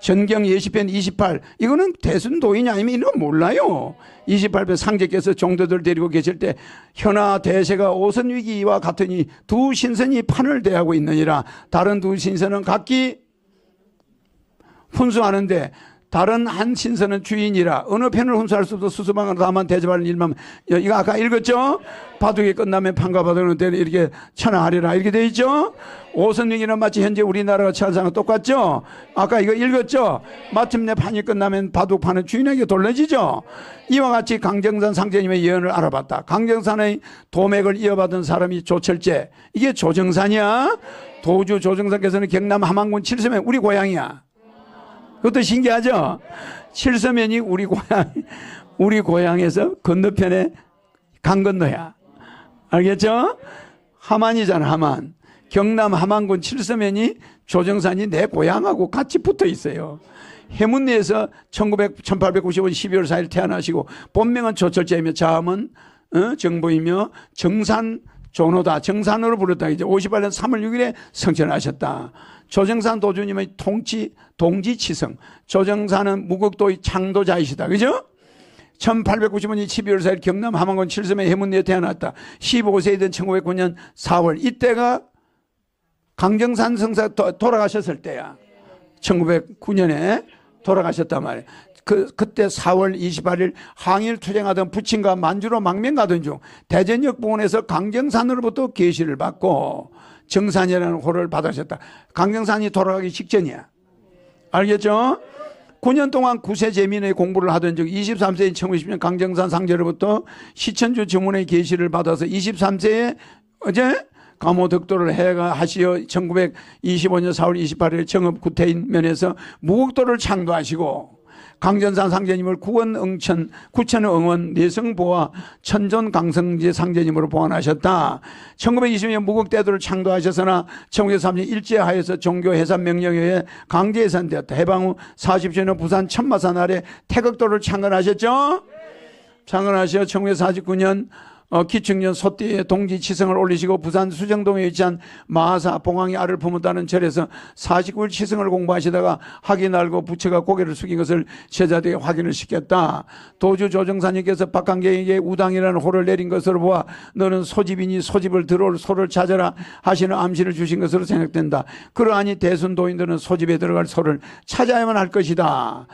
전경 예시편 28 이거는 대순도인이 아니면 이런 거 몰라요. 28편 상제께서 종도들 데리고 계실 때 현아 대세가 오선 위기와 같으니 두 신선이 판을 대하고 있느니라 다른 두 신선은 각기 훈수하는데 다른 한 신선은 주인이라 어느 편을 훈수할 수도 수수방을 다만 대접하는 일만 야, 이거 아까 읽었죠? 바둑이 끝나면 판과 바둑은 때는 이렇게 천하하리라 이렇게 돼 있죠? 오선위기는 마치 현재 우리나라가 처한상과 똑같죠? 아까 이거 읽었죠? 마침내 판이 끝나면 바둑판은 주인에게 돌려지죠? 이와 같이 강정산 상제님의 예언을 알아봤다. 강정산의 도맥을 이어받은 사람이 조철제 이게 조정산이야? 도주 조정산께서는 경남 함안군 칠섬에 우리 고향이야. 그것도 신기하죠? 칠서면이 우리 고향, 우리 고향에서 건너편에 강 건너야. 알겠죠? 하만이잖아, 하만. 경남 하만군 칠서면이 조정산이 내 고향하고 같이 붙어 있어요. 해문리에서 1900, 1895년 12월 4일 태어나시고 본명은 조철제이며 자음은 어? 정보이며 정산 조노다 정산으로 부르다 이제 58년 3월 6일에 성천하셨다. 조정산 도주님의 통치 동지 치성 조정산은 무국도의 창도자이시다. 그죠? 1895년 12월 4일 경남 함안군 칠섬의 해문리에 태어났다. 15세이 된 1909년 4월 이때가 강정산 성사 도- 돌아가셨을 때야. 1909년에 돌아가셨단 말이에요. 그, 그때 4월 28일 항일 투쟁하던 부친과 만주로 망명 가던 중 대전역 부근에서 강정산으로부터 계시를 받고 정산이라는 호를 받으셨다. 강정산이 돌아가기 직전이야. 알겠죠? 9년 동안 구세 제민의 공부를 하던 중 23세인 1920년 강정산 상제로부터 시천주 정문의 계시를 받아서 23세에 어제 감호 덕도를 해가 하시어 1925년 4월 28일 정읍 구태인 면에서 무국도를 창도하시고 강전산 상제님을 구원 응천 구천 응원 내성보화 천존 강성제 상제님으로 보완하셨다. 1920년 무국대도를 창도하셨으나 1930년 일제하에서 종교 해산 명령에 의해 강제 해산되었다. 해방 후 40주년 부산 천마산 아래 태극도를 창건하셨죠? 창건하시어 1949년 어, 기층년 소띠에 동지 치성을 올리시고 부산 수정동에 위치한 마하사 봉황이 알을 품었다는 절에서 49일 치성을 공부하시다가 학이 날고 부처가 고개를 숙인 것을 제자들에게 확인을 시켰다. 도주 조정사님께서 박한계에게 우당이라는 호를 내린 것으로 보아 너는 소집이니 소집을 들어올 소를 찾아라 하시는 암시를 주신 것으로 생각된다. 그러하니 대순도인들은 소집에 들어갈 소를 찾아야만 할 것이다.